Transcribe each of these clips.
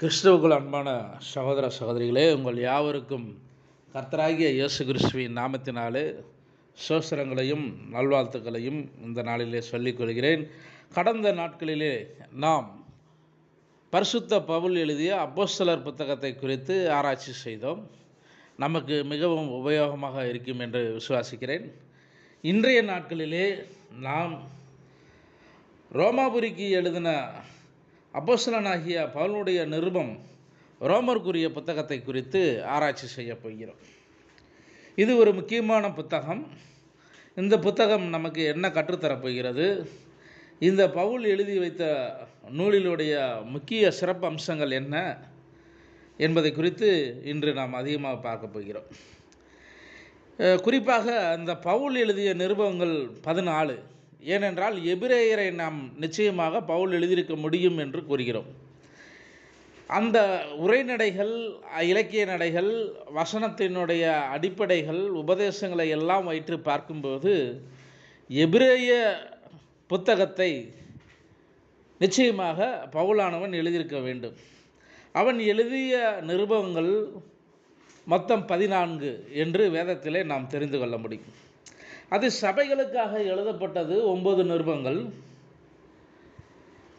கிறிஸ்துவுக்குள் அன்பான சகோதர சகோதரிகளே உங்கள் யாவருக்கும் கர்த்தராகிய இயேசு கிறிஸ்துவின் நாமத்தினாலே சோசரங்களையும் நல்வாழ்த்துக்களையும் இந்த நாளிலே சொல்லிக்கொள்கிறேன் கடந்த நாட்களிலே நாம் பரிசுத்த பவுல் எழுதிய அப்போஸ்தலர் புத்தகத்தை குறித்து ஆராய்ச்சி செய்தோம். நமக்கு மிகவும் உபயோகமாக இருக்கும் என்று விசுவாசிக்கிறேன். இன்றைய நாட்களிலே நாம் ரோமாபுரிக்கு எழுதின அப்போசலனாகிய பவுலுடைய நிருபம் ரோமருக்குரிய புத்தகத்தை குறித்து ஆராய்ச்சி செய்ய போகிறோம். இது ஒரு முக்கியமான புத்தகம். இந்த புத்தகம் நமக்கு என்ன கற்றுத்தரப்போகிறது இந்த பவுல் எழுதி வைத்த நூலிலுடைய முக்கிய சிறப்பு அம்சங்கள் என்ன என்பதை குறித்து இன்று நாம் அதிகமாக பார்க்க போகிறோம். குறிப்பாக அந்த பவுல் எழுதிய நிருபங்கள் பதினாலு. ஏனென்றால் எபிரேயரை நாம் நிச்சயமாக பவுல் எழுதியிருக்க முடியும் என்று கூறுகிறோம். அந்த உரைநடைகள் இலக்கிய நடைகள் வசனத்தினுடைய அடிப்படைகள் உபதேசங்களை எல்லாம் வைத்து பார்க்கும்போது எபிரேய புத்தகத்தை நிச்சயமாக பவுலானவன் எழுதியிருக்க வேண்டும். அவன் எழுதிய நிருபங்கள் மொத்தம் பதினான்கு என்று வேதத்திலே நாம் தெரிந்து கொள்ள முடியும். அது சபைகளுக்காக எழுதப்பட்டது ஒன்பது நிருபங்கள்.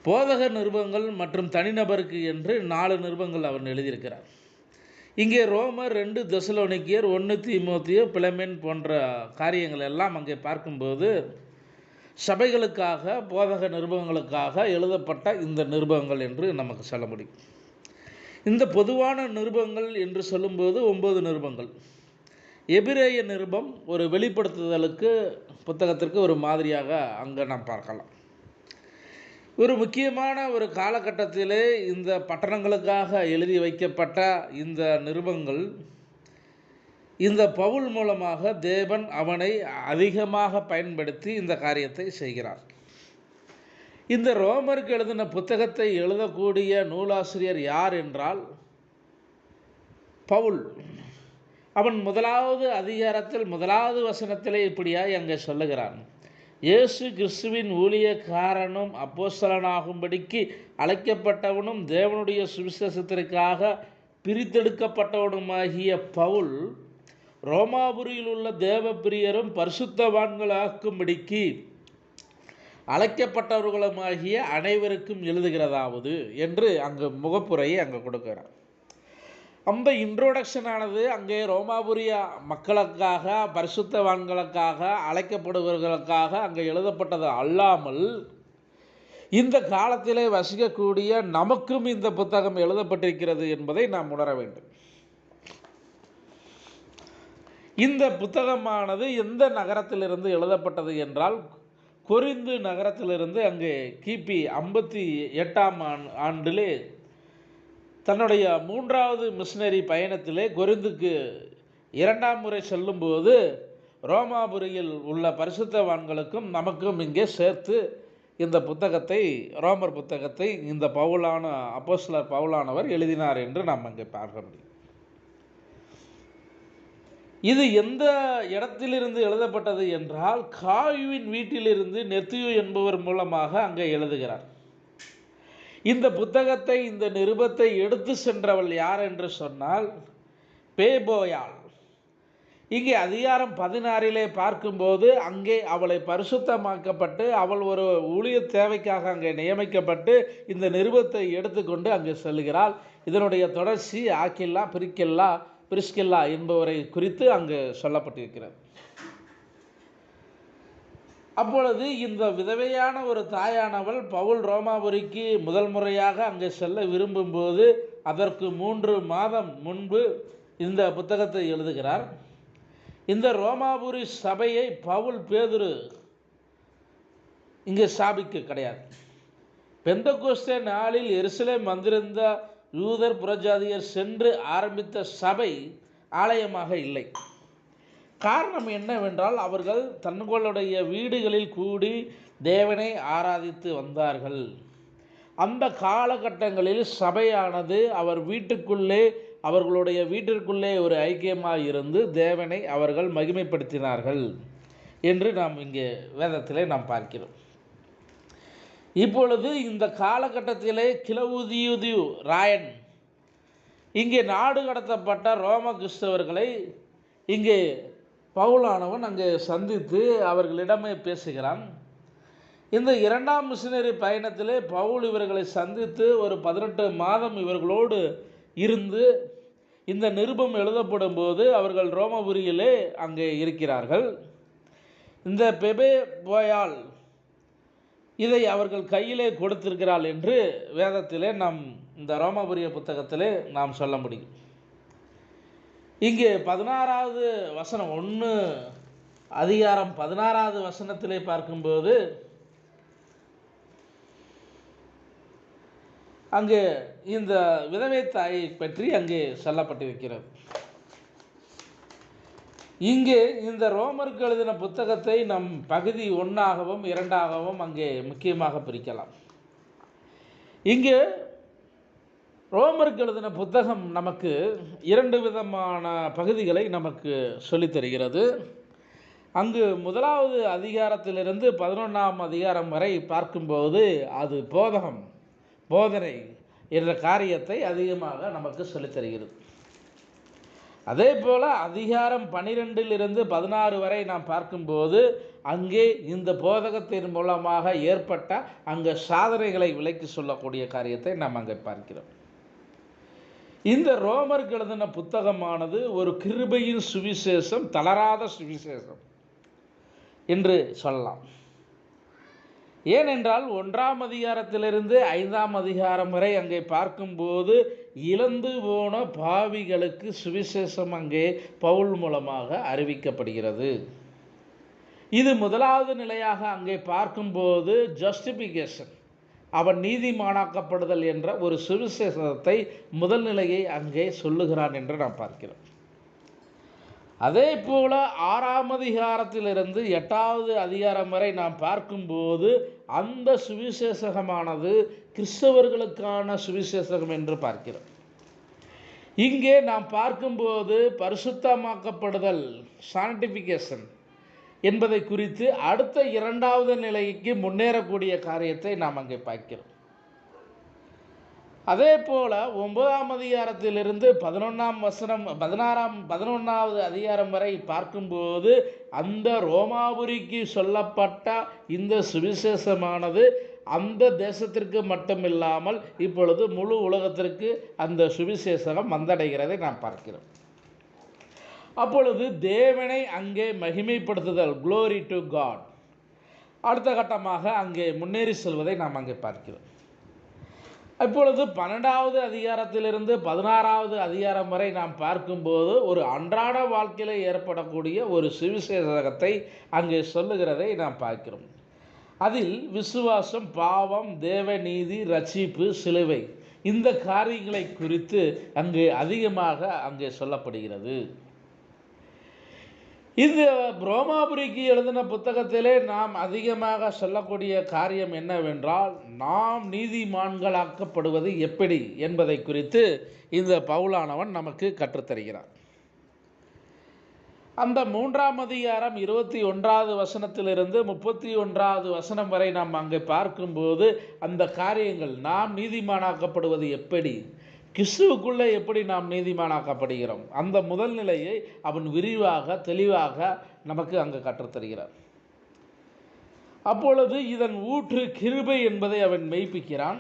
போதக நிருபங்கள் மற்றும் தனிநபருக்கு என்று நாலு நிருபங்கள் அவன் எழுதியிருக்கிறார். இங்கே ரோமர் ரெண்டு தெசலோனிக்கியர் ஒன்று தீமோத்திய பிளமென் போன்ற காரியங்கள் எல்லாம் அங்கே பார்க்கும்போது சபைகளுக்காக போதக நிருபங்களுக்காக எழுதப்பட்ட இந்த நிருபங்கள் என்று நமக்கு சொல்ல முடியும். இந்த பொதுவான நிருபங்கள் என்று சொல்லும்போது ஒன்பது நிருபங்கள். எபிரேய நிருபம் ஒரு வெளிப்படுத்துதலுக்கு புத்தகத்திற்கு ஒரு மாதிரியாக அங்கே நாம் பார்க்கலாம். ஒரு முக்கியமான ஒரு காலகட்டத்திலே இந்த பட்டணங்களுக்காக எழுதி வைக்கப்பட்ட இந்த நிருபங்கள் இந்த பவுல் மூலமாக தேவன் அவனை அதிகமாக பயன்படுத்தி இந்த காரியத்தை செய்கிறார். இந்த ரோமருக்கு எழுதின புத்தகத்தை எழுதக்கூடிய நூலாசிரியர் யார் என்றால் பவுல். அவன் முதலாவது அதிகாரத்தில் முதலாவது வசனத்திலே இப்படியாய் அங்கே சொல்லுகிறான். இயேசு கிறிஸ்துவின் ஊழியக்காரனும் அப்போஸ்தலனாகும்படிக்கு அழைக்கப்பட்டவனும் தேவனுடைய சுவிசேஷத்திற்காக பிரித்தெடுக்கப்பட்டவனுமாகிய பவுல் ரோமாபுரியில் உள்ள தேவ பிரியரும் பரிசுத்தவான்களாக்கும்படிக்கு அழைக்கப்பட்டவர்களுமாகிய அனைவருக்கும் எழுதுகிறதாவது என்று அங்கு முகப்புரையை அங்கே கொடுக்கிறார் அந்த இன்ட்ரோடக்ஷன் ஆனது அங்கே ரோமாபுரிய மக்களுக்காக பரிசுத்தவான்களுக்காக அழைக்கப்படுபவர்களுக்காக அங்கே எழுதப்பட்டது அல்லாமல் இந்த காலத்திலே வசிக்கக்கூடிய நமக்கும் இந்த புத்தகம் எழுதப்பட்டிருக்கிறது என்பதை நாம் உணர வேண்டும். இந்த புத்தகமானது எந்த நகரத்திலிருந்து எழுதப்பட்டது என்றால் கொரிந்து நகரத்திலிருந்து அங்கே கிபி ஐம்பத்தி எட்டாம் ஆண்டிலே தன்னுடைய மூன்றாவது மிஷினரி பயணத்திலே கொரிந்துக்கு இரண்டாம் முறை செல்லும்போது ரோமாபுரியில் உள்ள பரிசுத்தவான்களுக்கும் நமக்கும் இங்கே சேர்த்து இந்த புத்தகத்தை ரோமர் புத்தகத்தை இந்த பவுலான அப்போஸ்லர் பவுலானவர் எழுதினார் என்று நாம் அங்கே பார்க்க முடியும். இது எந்த இடத்திலிருந்து எழுதப்பட்டது என்றால் காயுவின் வீட்டிலிருந்து நெத்தியு என்பவர் மூலமாக அங்கே எழுதுகிறார். இந்த புத்தகத்தை இந்த நிருபத்தை எடுத்து சென்றவள் யார் என்று சொன்னால் பேபோயாள். இங்கே அதிகாரம் பதினாறிலே பார்க்கும்போது அங்கே அவளை பரிசுத்தமாக்கப்பட்டு அவள் ஒரு ஊழிய தேவைக்காக அங்கே நியமிக்கப்பட்டு இந்த நிருபத்தை எடுத்துக்கொண்டு அங்கே செல்கிறாள். இதனுடைய தொடர்ச்சி ஆக்கில்லா பிரிக்கில்லா பிரிஸ்கில்லா என்பவரை குறித்து அங்கு சொல்லப்பட்டிருக்கிறது. அப்பொழுது இந்த விதவையான ஒரு தாயானவள் பவுல் ரோமாபுரிக்கு முதல் முறையாக அங்கே செல்ல விரும்பும்போது அதற்கு மூன்று மாதம் முன்பு இந்த புத்தகத்தை எழுதுகிறார். இந்த ரோமாபுரி சபையை பவுல் பேதுரு இங்கே ஸ்தாபிக்க கிடையாது. பெந்தகோஸ்தே நாளில் எருசலேம் வந்திருந்த யூதர் புறஜாதியர் சென்று ஆரம்பித்த சபை ஆலயமாக இல்லை. காரணம் என்னவென்றால் அவர்கள் தங்களுடைய வீடுகளில் கூடி தேவனை ஆராதித்து வந்தார்கள். அந்த காலகட்டங்களில் சபையானது அவர் வீட்டுக்குள்ளே அவர்களுடைய வீட்டிற்குள்ளே ஒரு ஐக்கியமாக இருந்து தேவனை அவர்கள் மகிமைப்படுத்தினார்கள் என்று நாம் இங்கே வேதத்திலே நாம் பார்க்கிறோம். இப்பொழுது இந்த காலகட்டத்திலே கிளவுதியுதியு ராயன் இங்கே நாடு கடத்தப்பட்ட ரோம கிறிஸ்தவர்களை இங்கே பவுலானவன் அங்கே சந்தித்து அவர்களிடமே பேசுகிறான். இந்த இரண்டாம் மிஷினரி பயணத்திலே பவுல் இவர்களை சந்தித்து ஒரு பதினெட்டு மாதம் இவர்களோடு இருந்து இந்த நிருபம் எழுதப்படும் போது அவர்கள் ரோமபுரியிலே அங்கே இருக்கிறார்கள். இந்த பெபே போயால் இதை அவர்கள் கையிலே கொடுத்திருக்கிறாள் என்று வேதத்திலே நாம் இந்த ரோமபுரிய புத்தகத்திலே நாம் சொல்ல முடியும். இங்கே பதினாறாவது வசனம் ஒன்று அதிகாரம் பதினாறாவது வசனத்திலே பார்க்கும்போது அங்கே இந்த விதவை தாயை பற்றி அங்கே சொல்லப்பட்டிருக்கிறது. இங்கே இந்த ரோமருக்கு எழுதின புத்தகத்தை நம் பகுதி ஒன்றாகவும் இரண்டாகவும் அங்கே முக்கியமாக பிரிக்கலாம். இங்கே ரோமருக்கு எழுதின புத்தகம் நமக்கு இரண்டு விதமான பகுதிகளை நமக்கு சொல்லித் தருகிறது. அங்கு முதலாவது அதிகாரத்திலிருந்து பதினொன்றாம் அதிகாரம் வரை பார்க்கும்போது அது போதகம் போதனை என்ற காரியத்தை அதிகமாக நமக்கு சொல்லித் தருகிறது. அதே போல் அதிகாரம் பனிரெண்டிலிருந்து பதினாறு வரை நாம் பார்க்கும்போது அங்கே இந்த போதகத்தின் மூலமாக ஏற்பட்ட அங்கே சாதனைகளை விலைக்கு சொல்லக்கூடிய காரியத்தை நாம் அங்கே பார்க்கிறோம். இந்த ரோமருக்கு எழுதின புத்தகமானது ஒரு கிருபையின் சுவிசேஷம் தளராத சுவிசேஷம் என்று சொல்லலாம். ஏனென்றால் ஒன்றாம் அதிகாரத்திலிருந்து ஐந்தாம் அதிகாரம் வரை அங்கே பார்க்கும்போது இழந்து போன பாவிகளுக்கு சுவிசேஷம் அங்கே பவுல் மூலமாக அறிவிக்கப்படுகிறது. இது முதலாவது நிலையாக அங்கே பார்க்கும்போது ஜஸ்டிஃபிகேஷன் அவன் நீதிமானாக்கப்படுதல் என்ற ஒரு சுவிசேஷத்தை முதல் நிலையை அங்கே சொல்லுகிறான் என்று நாம் பார்க்கிறோம். அதே போல ஆறாம் அதிகாரத்திலிருந்து எட்டாவது அதிகாரம் வரை நாம் பார்க்கும்போது அந்த சுவிசேஷகமானது கிறிஸ்தவர்களுக்கான சுவிசேஷகம் என்று பார்க்கிறோம். இங்கே நாம் பார்க்கும்போது பரிசுத்தமாக்கப்படுதல் சான்டிஃபிகேஷன் என்பதை குறித்து அடுத்த இரண்டாவது நிலைக்கு முன்னேறக்கூடிய காரியத்தை நாம் அங்கே பார்க்கிறோம். அதே போல ஒன்பதாம் அதிகாரத்திலிருந்து பதினொன்றாம் வசனம் பதினாறாம் பதினொன்றாவது அதிகாரம் வரை பார்க்கும்போது அந்த ரோமாபுரிக்கு சொல்லப்பட்ட இந்த சுவிசேஷமானது அந்த தேசத்திற்கு மட்டுமில்லாமல் இப்பொழுது முழு உலகத்திற்கு அந்த சுவிசேஷம் வந்தடைகிறதை நாம் பார்க்கிறோம். அப்பொழுது தேவனை அங்கே மகிமைப்படுத்துதல். குளோரி டு காட் அடுத்த கட்டமாக அங்கே முன்னேறி செல்வதை நாம் அங்கே பார்க்கிறோம். இப்பொழுது பன்னெண்டாவது அதிகாரத்திலிருந்து பதினாறாவது அதிகாரம் வரை நாம் பார்க்கும்போது ஒரு அன்றாட வாழ்க்கையில் ஏற்படக்கூடிய ஒரு சுவிசேஷகத்தை அங்கே சொல்லுகிறதை நாம் பார்க்கிறோம். அதில் விசுவாசம் பாவம் தேவநீதி ரட்சிப்பு சிலுவை இந்த காரியங்களை குறித்து அங்கே அதிகமாக அங்கே சொல்லப்படுகிறது. இந்த புரோமாபுரிக்கு எழுதின புத்தகத்திலே நாம் அதிகமாக சொல்லக்கூடிய காரியம் என்னவென்றால் நாம் நீதிமான்களாக்கப்படுவது எப்படி என்பதை குறித்து இந்த பவுலானவன் நமக்கு கற்றுத்தருகிறான். அந்த மூன்றாம் அதிகாரம் இருபத்தி ஒன்றாவது வசனத்திலிருந்து முப்பத்தி ஒன்றாவது வசனம் வரை நாம் அங்கே பார்க்கும்போது அந்த காரியங்கள் நாம் நீதிமானாக்கப்படுவது எப்படி கிறிஸ்துவுக்குள்ளே எப்படி நாம் நீதிமானாக்கப்படுகிறோம்? அந்த முதல் நிலையை அவன் விரிவாக தெளிவாக நமக்கு அங்கு கற்றுத்தருகிறார். அப்பொழுது இதன் ஊற்று கிருபை என்பதை அவன் மெய்ப்பிக்கிறான்.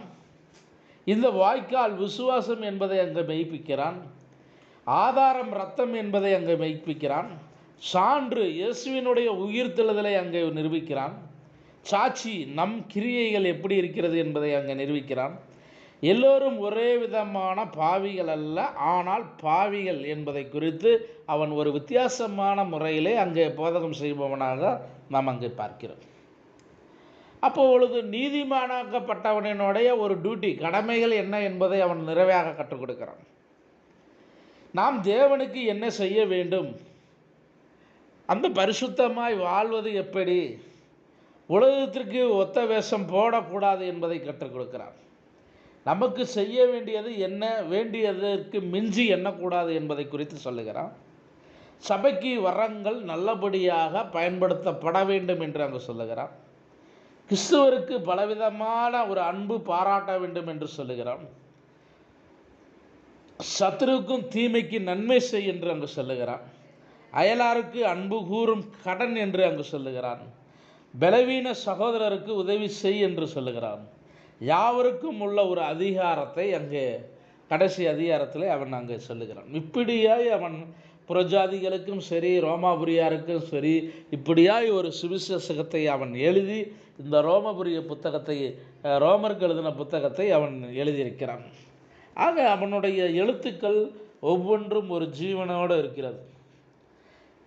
இந்த வாய்க்கால் விசுவாசம் என்பதை அங்கு மெய்ப்பிக்கிறான். ஆதாரம் ரத்தம் என்பதை அங்கு மெய்ப்பிக்கிறான். சான்று இயேசுவினுடைய உயிர்த்தெழுதலை அங்கே நிரூபிக்கிறான். சாட்சி நம் கிரியைகள் எப்படி இருக்கிறது என்பதை அங்கே நிரூபிக்கிறான். எல்லோரும் ஒரே விதமான பாவிகள் அல்ல. ஆனால் பாவிகள் என்பதை குறித்து அவன் ஒரு வித்தியாசமான முறையிலே அங்கே போதகம் செய்பவனாக நாம் அங்கே பார்க்கிறோம். அப்பொழுது நீதிமானாக்கப்பட்டவனினுடைய ஒரு டியூட்டி கடமைகள் என்ன என்பதை அவன் நிறைவாக கற்றுக் கொடுக்கிறான். நாம் தேவனுக்கு என்ன செய்ய வேண்டும்? அந்த பரிசுத்தமாய் வாழ்வது எப்படி? உலகத்திற்கு ஒத்த வேஷம் போடக்கூடாது என்பதை கற்றுக் கொடுக்கிறான். நமக்கு செய்ய வேண்டியது என்ன வேண்டியதற்கு மிஞ்சி எண்ணக்கூடாது என்பதை குறித்து சொல்லுகிறான். சபைக்கு வரங்கள் நல்லபடியாக பயன்படுத்தப்பட வேண்டும் என்று அங்கு சொல்லுகிறான். கிறிஸ்துவருக்கு பலவிதமான ஒரு அன்பு பாராட்ட வேண்டும் என்று சொல்லுகிறான். சத்துருவுக்கும் தீமைக்கு நன்மை செய் என்று அங்கு சொல்லுகிறான். அயலாருக்கு அன்பு கூறும் கடன் என்று அங்கு சொல்லுகிறான். பலவீன சகோதரருக்கு உதவி செய் என்று சொல்லுகிறான். யாவருக்கும் உள்ள ஒரு அதிகாரத்தை அங்கே கடைசி அதிகாரத்தில் அவன் அங்கே சொல்லுகிறான். இப்படியாய் அவன் புறஜாதிகளுக்கும் சரி ரோமாபுரியாருக்கும் சரி இப்படியாய் ஒரு சுவிசேஷகத்தை அவன் எழுதி இந்த ரோமபுரிய புத்தகத்தை ரோமருக்கு எழுதின புத்தகத்தை அவன் எழுதியிருக்கிறான். ஆக அவனுடைய எழுத்துக்கள் ஒவ்வொன்றும் ஒரு ஜீவனோடு இருக்கிறது.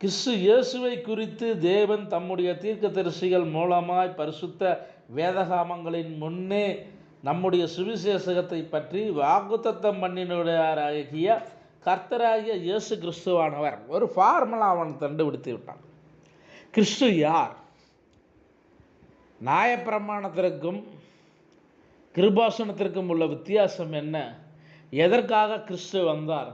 கிறிஸ்து இயேசுவை குறித்து தேவன் தம்முடைய தீர்க்க தரிசிகள் மூலமாய் பரிசுத்த வேதகாமங்களின் முன்னே நம்முடைய சுவிசேஷகத்தை பற்றி வாக்குத்தத்தம் பண்ணினுடையாராகிய கர்த்தராகிய இயேசு கிறிஸ்துவானவர் ஒரு ஃபார்முலா அவன் கண்டுபிடித்து விட்டான். கிறிஸ்து யார்? நியாயப்பிரமாணத்திற்கும் கிருபாசனத்திற்கும் உள்ள வித்தியாசம் என்ன? எதற்காக கிறிஸ்து வந்தார்?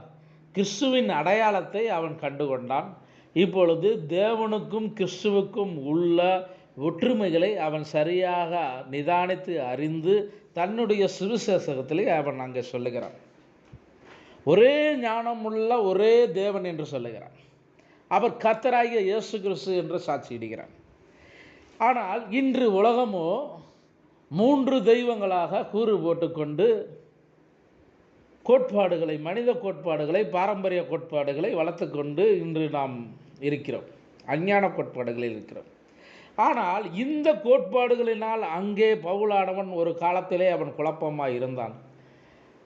கிறிஸ்துவின் அடையாளத்தை அவன் கண்டுகொண்டான். இப்பொழுது தேவனுக்கும் கிறிஸ்துவுக்கும் உள்ள ஒற்றுமைகளை அவன் சரியாக நிதானித்து அறிந்து தன்னுடைய சுவிசேஷகத்திலே அவன் அங்கே சொல்லுகிறான். ஒரே ஞானமுள்ள ஒரே தேவன் என்று சொல்லுகிறான். அவர் கத்தராகிய இயேசு கிறிஸ்து என்று சாட்சியிடுகிறான் ஆனால் இன்று உலகமோ மூன்று தெய்வங்களாக கூறு போட்டுக்கொண்டு கோட்பாடுகளை மனித கோட்பாடுகளை பாரம்பரிய கோட்பாடுகளை வளர்த்துக்கொண்டு இன்று நாம் இருக்கிறோம். அஞ்ஞான கோட்பாடுகளில் இருக்கிறோம். ஆனால் இந்த கோட்பாடுகளினால் அங்கே பவுலானவன் ஒரு காலத்திலே அவன் குழப்பமாக இருந்தான்.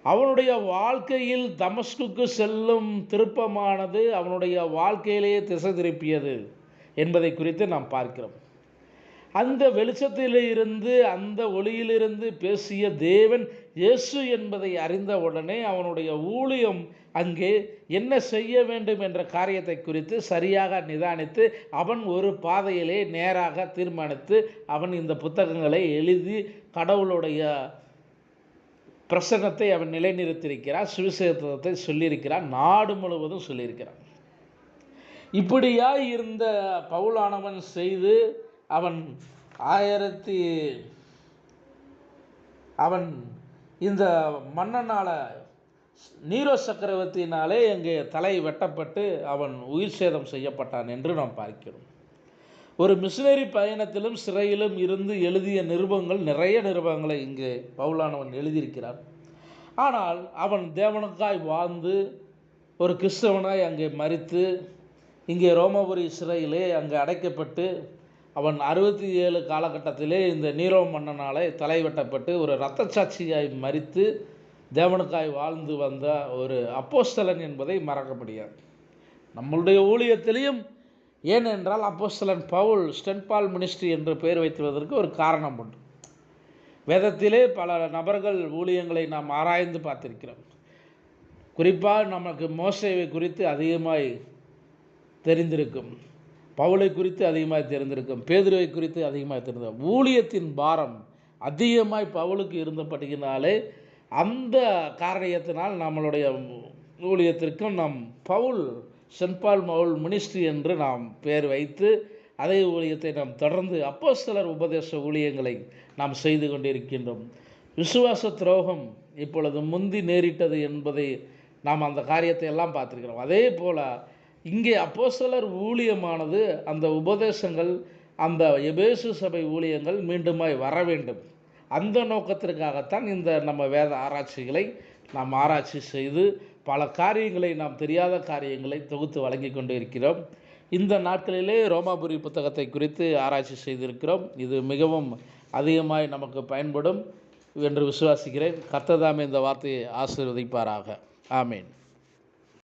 அவனுடைய வாழ்க்கையில் தமஸ்குக்கு செல்லும் திருப்பமானது அவனுடைய வாழ்க்கையிலேயே திசை திருப்பியது என்பதை குறித்து நாம் பார்க்கிறோம். அந்த வெளிச்சத்திலிருந்து அந்த ஒளியிலிருந்து பேசிய தேவன் இயேசு என்பதை அறிந்தவுடனே அவனுடைய ஊழியம் அங்கே என்ன செய்ய வேண்டும் என்ற காரியத்தை குறித்து சரியாக நிதானித்து அவன் ஒரு பாதையிலே நேராக தீர்மானித்து அவன் இந்த புத்தகங்களை எழுதி கடவுளுடைய பிரசன்னத்தை அவன் நிலைநிறுத்தியிருக்கிறான் சுவிசேஷத்தை சொல்லியிருக்கிறான் நாடு முழுவதும் சொல்லியிருக்கிறான். இப்படியாக இருந்த பவுலானவன் செய்து அவன் ஆயிரத்தி அவன் இந்த மன்னனால் நீரோ சக்கரவர்த்தியினாலே அங்கே தலை வெட்டப்பட்டு அவன் உயிர் சேதம் செய்யப்பட்டான் என்று நாம் பார்க்கிறோம். ஒரு மிஷினரி பயணத்திலும் சிறையிலும் இருந்து எழுதிய நிருபங்கள் நிறைய நிருபங்களை இங்கே பவுலானவன் எழுதியிருக்கிறான் ஆனால் அவன் தேவனுக்காய் வாழ்ந்து ஒரு கிறிஸ்தவனாய் அங்கே மறித்து இங்கே ரோமபுரி சிறையிலே அங்கே அடைக்கப்பட்டு அவன் அறுபத்தி ஏழு காலகட்டத்திலே இந்த நீரோ மன்னனாலே தலை வெட்டப்பட்டு ஒரு இரத்த சாட்சியாய் மறித்து தேவனுக்காய் வாழ்ந்து வந்த ஒரு அப்போஸ்தலன் என்பதை மறக்க முடியாது நம்மளுடைய ஊழியத்திலையும் ஏனென்றால் அப்போஸ்தலன் பவுல் ஸ்டென்பால் மினிஸ்ட்ரி என்று பெயர் வைத்துவதற்கு ஒரு காரணம் உண்டு. வேதத்திலே பல நபர்கள் ஊழியங்களை நாம் ஆராய்ந்து பார்த்திருக்கிறோம். குறிப்பாக நமக்கு மோசேவை குறித்து அதிகமாய் தெரிந்திருக்கும் பவுலை குறித்து அதிகமாக தெரிந்திருக்கும் பேதுருவை குறித்து அதிகமாக தெரிந்திருக்கும். ஊழியத்தின் பாரம் அதிகமாய் பவுலுக்கு இருந்தபடியினாலே அந்த காரணியத்தினால் நம்மளுடைய ஊழியத்திற்கும் நாம் பவுல் சென்பால் மவுல் மினிஸ்ட்ரி என்று நாம் பெயர் வைத்து அதே ஊழியத்தை நாம் தொடர்ந்து அப்போ சிலர் உபதேச ஊழியங்களை நாம் செய்து கொண்டிருக்கின்றோம். விசுவாச துரோகம் இப்பொழுது முந்தி நேரிட்டது என்பதை நாம் அந்த காரியத்தை எல்லாம் பார்த்துருக்கிறோம். அதே போல் இங்கே அப்போ சிலர் ஊழியமானது அந்த உபதேசங்கள் அந்த எபேசு சபை ஊழியங்கள் மீண்டுமாய் வர வேண்டும். அந்த நோக்கத்திற்காகத்தான் இந்த நம்ம வேத ஆராய்ச்சிகளை நாம் ஆராய்ச்சி செய்து பல காரியங்களை நாம் தெரியாத காரியங்களை தொகுத்து வழங்கி கொண்டு இருக்கிறோம் இந்த நாட்களிலே ரோமாபுரி புத்தகத்தை குறித்து ஆராய்ச்சி செய்திருக்கிறோம். இது மிகவும் அதிகமாய் நமக்கு பயன்படும் என்று விசுவாசிக்கிறேன். கர்த்ததாமே இந்த வார்த்தையை ஆசீர்வதிப்பாராக. ஆமீன்.